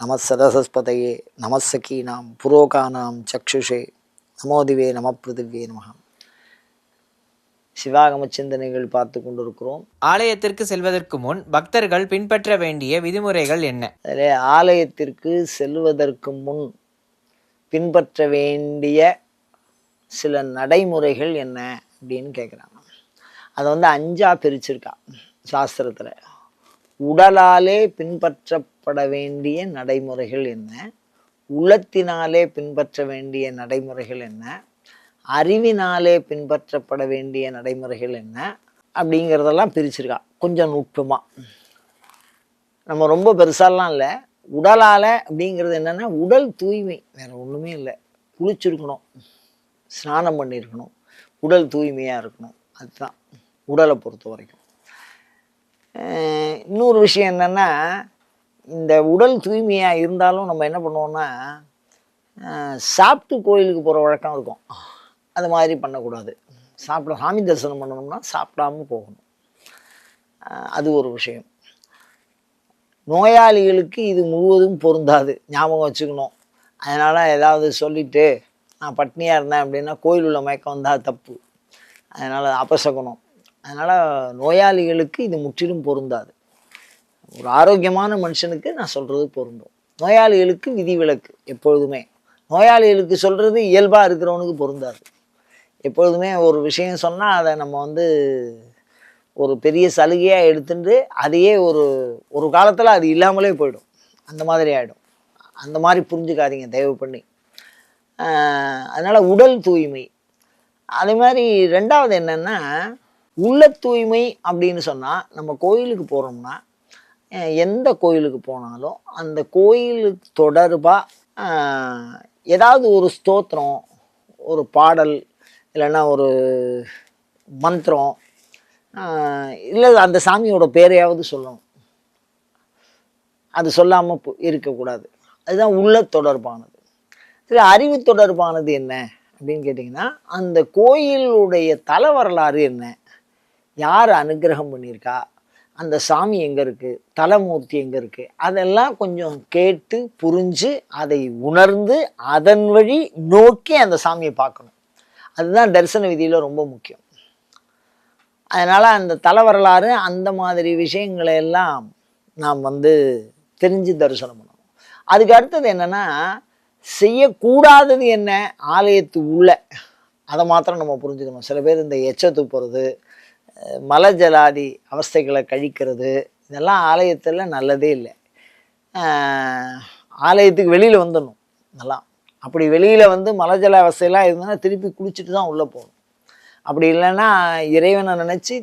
நமசதசஸ்பதையே நமசகீனாம் புரோகானாம் சக்ஷுஷே நமோதிவே நம பிருதிவே நம சிவாகம சிந்தனைகள் பார்த்து கொண்டிருக்கிறோம். ஆலயத்திற்கு செல்வதற்கு முன் பக்தர்கள் பின்பற்ற வேண்டிய விதிமுறைகள் என்ன? அதில் ஆலயத்திற்கு செல்வதற்கு முன் பின்பற்ற வேண்டிய சில நடைமுறைகள் என்ன அப்படின்னு கேட்குறாங்க அதை வந்து அஞ்சா பிரிச்சிருக்கா சாஸ்திரத்தில். உடலாலே பின்பற்றப்பட வேண்டிய நடைமுறைகள் என்ன? உள்ளத்தினாலே பின்பற்ற வேண்டிய நடைமுறைகள் என்ன? அறிவினாலே பின்பற்றப்பட வேண்டிய நடைமுறைகள் என்ன? அப்படிங்கிறதெல்லாம் பிரிச்சிருக்கா. கொஞ்சம் நுட்பமாக நம்ம ரொம்ப பெருசாலாம் இல்லை. உடலால் அப்படிங்கிறது என்னென்னா உடல் தூய்மை. வேறு ஒன்றுமே இல்லை. குளிச்சிருக்கணும். ஸ்நானம் பண்ணியிருக்கணும் உடல் தூய்மையாக இருக்கணும். அதுதான். உடலை பொறுத்த வரைக்கும். விஷயம் என்னென்னா இந்த உடல் தூய்மையாக இருந்தாலும் நம்ம என்ன பண்ணுவோம்னா சாப்பிட்டு கோயிலுக்கு போகிற வழக்கம் இருக்கும். அது மாதிரி பண்ணக்கூடாது. சாப்பிட சாமி தரிசனம் பண்ணணும்னா சாப்பிடாம போகணும். அது ஒரு விஷயம். நோயாளிகளுக்கு இது முழுவதும் பொருந்தாது. ஞாபகம் வச்சுக்கணும். அதனால் ஏதாவது சொல்லிவிட்டு நான் பட்னியாக இருந்தேன் அப்படின்னா கோயில் உள்ள மயக்கம் வந்தால் தப்பு. அதனால் அபசகுணம் அதனால் நோயாளிகளுக்கு இது முற்றிலும் பொருந்தாது. ஒரு ஆரோக்கியமான மனுஷனுக்கு நான் சொல்கிறது பொருந்தும். நோயாளிகளுக்கு விதிவிலக்கு எப்பொழுதுமே. நோயாளிகளுக்கு சொல்கிறது இயல்பாக இருக்கிறவனுக்கு பொருந்தாது. எப்பொழுதுமே ஒரு விஷயம் சொன்னால் அதை நம்ம வந்து ஒரு பெரிய சலுகையாக எடுத்துட்டு அதையே ஒரு ஒரு காலத்தில் அது இல்லாமலே போயிடும். அந்த மாதிரி ஆகிடும் அந்த மாதிரி புரிஞ்சுக்காதீங்க தயவு பண்ணி. அதனால் உடல் தூய்மை. அதே மாதிரி ரெண்டாவது என்னென்னா உள்ள தூய்மை அப்படின்னு சொன்னால் நம்ம கோயிலுக்கு போகிறோம்னா எந்த கோயிலுக்கு போனாலும் அந்த கோயிலுக்கு தொடர்பாக ஏதாவது ஒரு ஸ்தோத்திரம் ஒரு பாடல் இல்லைன்னா ஒரு மந்திரம் இல்லை அந்த சாமியோட பேரையாவது சொல்லணும். அது சொல்லாமல் இருக்கக்கூடாது. அதுதான் உள்ள தொடர்பானது. சரி அறிவு தொடர்பானது என்ன அப்படின்னு கேட்டிங்கன்னா அந்த கோயிலுடைய தல வரலாறு என்ன? யார் அனுகிரகம் பண்ணியிருக்கா? அந்த சாமி எங்கே இருக்குது தலைமூர்த்தி எங்கே இருக்குது அதெல்லாம் கொஞ்சம் கேட்டு புரிஞ்சு அதை உணர்ந்து அதன் வழி நோக்கி அந்த சாமியை பார்க்கணும். அதுதான் தரிசன விதியில் ரொம்ப முக்கியம். அதனால் அந்த தலை வரலாறு அந்த மாதிரி விஷயங்களை எல்லாம் நாம் வந்து தெரிஞ்சு தரிசனம் பண்ணணும். அதுக்கு அடுத்தது என்னென்னா செய்யக்கூடாதது என்ன? ஆலயத்து உள்ள. அதை மாத்திரம் நம்ம புரிஞ்சுக்கணும். சில பேர் இந்த எச்ச துப்புறது மலஜலாதி மல ஜலாதி அவஸ்தைகளை கழிக்கிறது இதெல்லாம் ஆலயத்தில் நல்லதே இல்லை. ஆலயத்துக்கு வெளியில் வந்துடணும் நல்லா அப்படி வெளியில் வந்து மலஜல அவஸ்தையெல்லாம் இருந்ததுன்னா திருப்பி குளிச்சுட்டு தான் உள்ளே போகணும். அப்படி இல்லைன்னா இறைவனை நினச்சி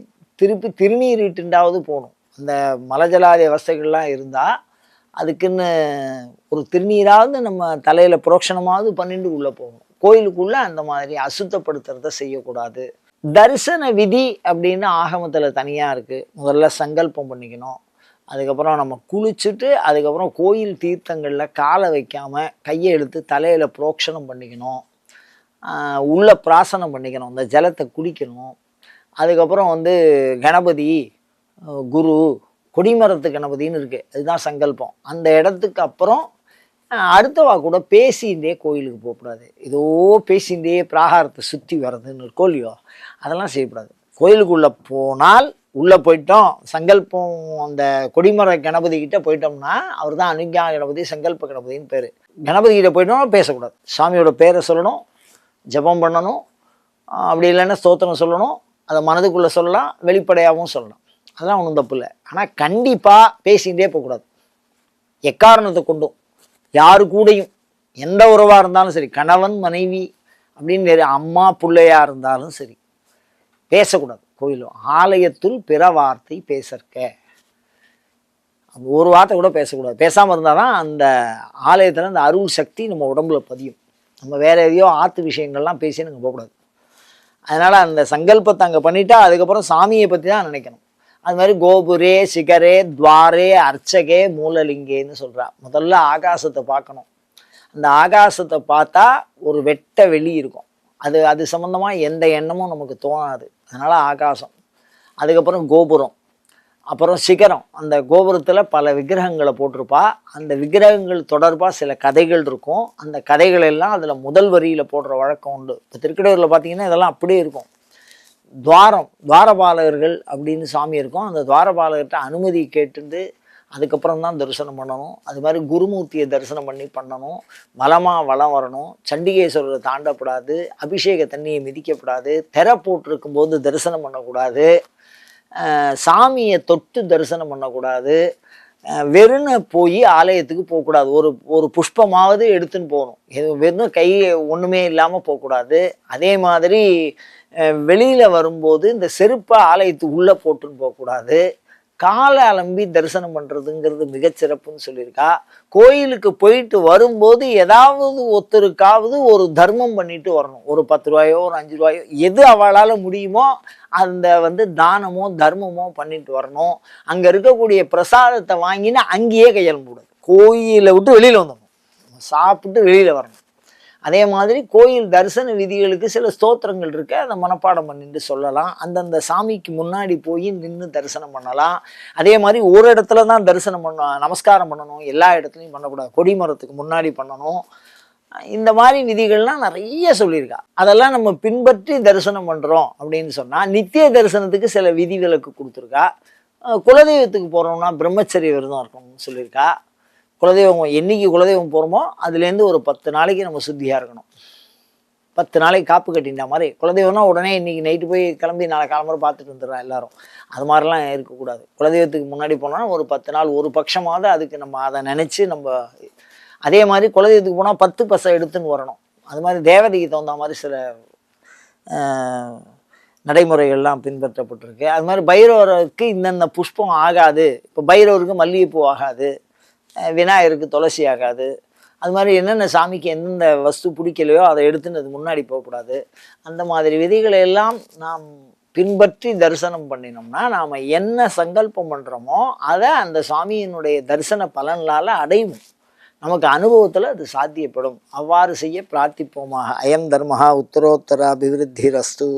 திருப்பி திருநீர் இட்டுண்டாவது போகணும். அந்த மலஜலாதி அவஸ்தைகள்லாம் இருந்தால் அதுக்குன்னு ஒரு திருநீராவது நம்ம தலையில் புரோக்ஷணமாவது பண்ணிட்டு உள்ளே போகணும். கோயிலுக்குள்ளே அந்த மாதிரி அசுத்தப்படுத்துறத செய்யக்கூடாது. தரிசன விதி அப்படின்னு ஆகமத்தில் தனியாக இருக்குது முதல்ல சங்கல்பம் பண்ணிக்கணும். அதுக்கப்புறம் நம்ம குளிச்சுட்டு அதுக்கப்புறம் கோயில் தீர்த்தங்களில் காலை வைக்காமல் கையை எடுத்து தலையில் புரோக்ஷனம் பண்ணிக்கணும். உள்ள பிராசனம் பண்ணிக்கணும். இந்த ஜலத்தை குடிக்கணும். அதுக்கப்புறம் வந்து கணபதி குரு கொடிமரத்து கணபதினு இருக்குது அதுதான் சங்கல்பம். அந்த இடத்துக்கு அப்புறம் அடுத்தவா கூட பேசியிருந்தே கோயிலுக்கு போகக்கூடாது. ஏதோ பேசியிருந்தே பிராகாரத்தை சுற்றி வர்றதுன்னு இருக்கோ இல்லையோ அதெல்லாம் செய்யக்கூடாது. கோயிலுக்குள்ளே போனால் உள்ளே போயிட்டோம் சங்கல்பம் அந்த கொடிமர கணபதி கிட்டே போயிட்டோம்னா அவர் தான் அனுஜா கணபதி சங்கல்ப கணபதின்னு பேர். கணபதி கிட்டே போயிட்டோம்னா பேசக்கூடாது. சாமியோட பேரை சொல்லணும் ஜெபம் பண்ணணும் அப்படி இல்லைன்னா ஸ்தோத்திரம் சொல்லணும் அதை மனதுக்குள்ளே சொல்லலாம் வெளிப்படையாகவும் சொல்லலாம் அதெல்லாம் ஒன்றும் தப்பு இல்லை. ஆனால் கண்டிப்பாக பேசிகிட்டே போகக்கூடாது. எக்காரணத்தை கொண்டும் யாரு கூடயும் எந்த உறவாக இருந்தாலும் சரி கணவன் மனைவி அப்படின்னு அம்மா பிள்ளையாக இருந்தாலும் சரி பேசக்கூடாது. கோயிலும் ஆலயத்துள் பிற வார்த்தை பேசற்க. ஒரு வார்த்தை கூட பேசக்கூடாது. பேசாமல் இருந்தால் தான் அந்த ஆலயத்தில் அந்த அருள் சக்தி நம்ம உடம்புல பதியும். நம்ம வேற எதையோ ஆத்து விஷயங்கள்லாம் பேசி நாங்கள் போகக்கூடாது. அதனால் அந்த சங்கல்பத்தை அங்கே பண்ணிட்டா அதுக்கப்புறம் சாமியை பற்றி தான் நினைக்கணும். அது மாதிரி கோபுரே சிகரே துவாரே அர்ச்சகே மூலலிங்கேன்னு சொல்கிறா முதல்ல ஆகாசத்தை பார்க்கணும். அந்த ஆகாசத்தை பார்த்தா ஒரு வெட்ட வெளி இருக்கும். அது அது சம்மந்தமாக எந்த எண்ணமும் நமக்கு தோணாது. அதனால் ஆகாசம். அதுக்கப்புறம் கோபுரம். அப்புறம் சிகரம். அந்த கோபுரத்தில் பல விக்கிரகங்களை போட்டிருப்பா. அந்த விக்கிரகங்கள் தொடர்பாக சில கதைகள் இருக்கும். அந்த கதைகள் எல்லாம் அதில் முதல் வரியில் போடுற வழக்கம் உண்டு. இப்போ திருக்கடையூரில் பார்த்தீங்கன்னா இதெல்லாம் அப்படியே இருக்கும். துவாரம் துவாரபாலகர்கள் அப்படின்னு சாமி இருக்கும். அந்த துவாரபாலகர்கிட்ட அனுமதி கேட்டுட்டு அதுக்கப்புறம் தான் தரிசனம் பண்ணணும். அது மாதிரி குருமூர்த்தியை தரிசனம் பண்ணி பண்ணணும். வலமாக வலம் வரணும். சண்டிகேஸ்வரரை தாண்டப்படாது. அபிஷேக தண்ணியை மிதிக்கப்படாது. திரை போட்டிருக்கும் போது தரிசனம் பண்ணக்கூடாது. சாமியை தொட்டு தரிசனம் பண்ணக்கூடாது. வெறுன்னு போய் ஆலயத்துக்கு போகக்கூடாது. ஒரு ஒரு புஷ்பமாவது எடுத்துன்னு போகணும். எது வெறும் கை ஒன்றுமே இல்லாமல் போகக்கூடாது. அதே மாதிரி வெளியில் வரும்போது இந்த செருப்பை ஆலயத்துக்கு உள்ளே போட்டுன்னு போகக்கூடாது. காலை அலம்பி தரிசனம் பண்ணுறதுங்கிறது மிகச்சிறப்புன்னு சொல்லியிருக்கா. கோயிலுக்கு போயிட்டு வரும்போது ஏதாவது ஒருத்தருக்காவது ஒரு தர்மம் பண்ணிட்டு வரணும். ஒரு பத்து ரூபாயோ ஒரு அஞ்சு ரூபாயோ எது அவளால் முடியுமோ அந்த வந்து தானமோ தர்மமோ பண்ணிட்டு வரணும். அங்கே இருக்கக்கூடிய பிரசாதத்தை வாங்கினா அங்கேயே கையாள கூடாது கோயிலை விட்டு வெளியில் வந்துடணும். சாப்பிட்டு வெளியில் வரணும். அதே மாதிரி கோயில் தரிசன விதிகளுக்கு சில ஸ்தோத்திரங்கள் இருக்கு. அதை மனப்பாடம் பண்ணிட்டு சொல்லலாம். அந்தந்த சாமிக்கு முன்னாடி போய் நின்று தரிசனம் பண்ணலாம். அதே மாதிரி ஒரு இடத்துல தான் தரிசனம் பண்ண நமஸ்காரம் பண்ணணும். எல்லா இடத்துலையும் பண்ணக்கூடாது. கொடிமரத்துக்கு முன்னாடி பண்ணணும். இந்த மாதிரி விதிகள்லாம் நிறைய சொல்லியிருக்கா. அதெல்லாம் நம்ம பின்பற்றி தரிசனம் பண்ணுறோம் அப்படின்னு சொன்னால் நித்திய தரிசனத்துக்கு சில விதிவிலக்கு கொடுத்துருக்கா. குலதெய்வத்துக்கு போகிறோம்னா பிரம்மச்சரிய விரதம் இருக்கணும்னு சொல்லியிருக்கா. குலதெய்வம் என்னைக்கு குலதெய்வம் போகிறோமோ அதுலேருந்து ஒரு பத்து நாளைக்கு நம்ம சுத்தியாக இருக்கணும். பத்து நாளைக்கு காப்பு கட்டின்ற மாதிரி. குலதெய்வம்னா உடனே இன்னைக்கு நைட்டு போய் கிளம்பி நாளை கிளம்புற பார்த்துட்டு வந்துடுறோம் எல்லாரும். அது மாதிரிலாம் இருக்கக்கூடாது. குலதெய்வத்துக்கு முன்னாடி போனால் ஒரு பத்து நாள் ஒரு பட்சமாவது அதுக்கு நம்ம அதை நினச்சி நம்ம அதே மாதிரி குலதெய்வத்துக்கு போனால் பத்து பசை எடுத்துன்னு வரணும். அது மாதிரி தேவதைக்கு தகுந்த மாதிரி சில நடைமுறைகள்லாம் பின்பற்றப்பட்டிருக்கு. அது மாதிரி பைரவருக்கு இந்தந்த புஷ்பம் ஆகாது. இப்போ பைரவருக்கு மல்லிகைப்பூ ஆகாது. விநாயகருக்கு துளசி ஆகாது. அது மாதிரி என்னென்ன சாமிக்கு எந்தெந்த வஸ்து பிடிக்கலையோ அதை எடுத்துன்னு அது முன்னாடி போகக்கூடாது. அந்த மாதிரி விதிகளை எல்லாம் நாம் பின்பற்றி தரிசனம் பண்ணினோம்னா நாம் என்ன சங்கல்பம் பண்ணுறோமோ அதை அந்த சாமியினுடைய தரிசன பலனால் அடைவோம். நமக்கு அனுபவத்தில் அது சாத்தியப்படும். அவ்வாறு செய்ய பிரார்த்திப்போமாக. அயம் தர்மஹா உத்தரோத்தர அபிவிருத்தி ரஸ்து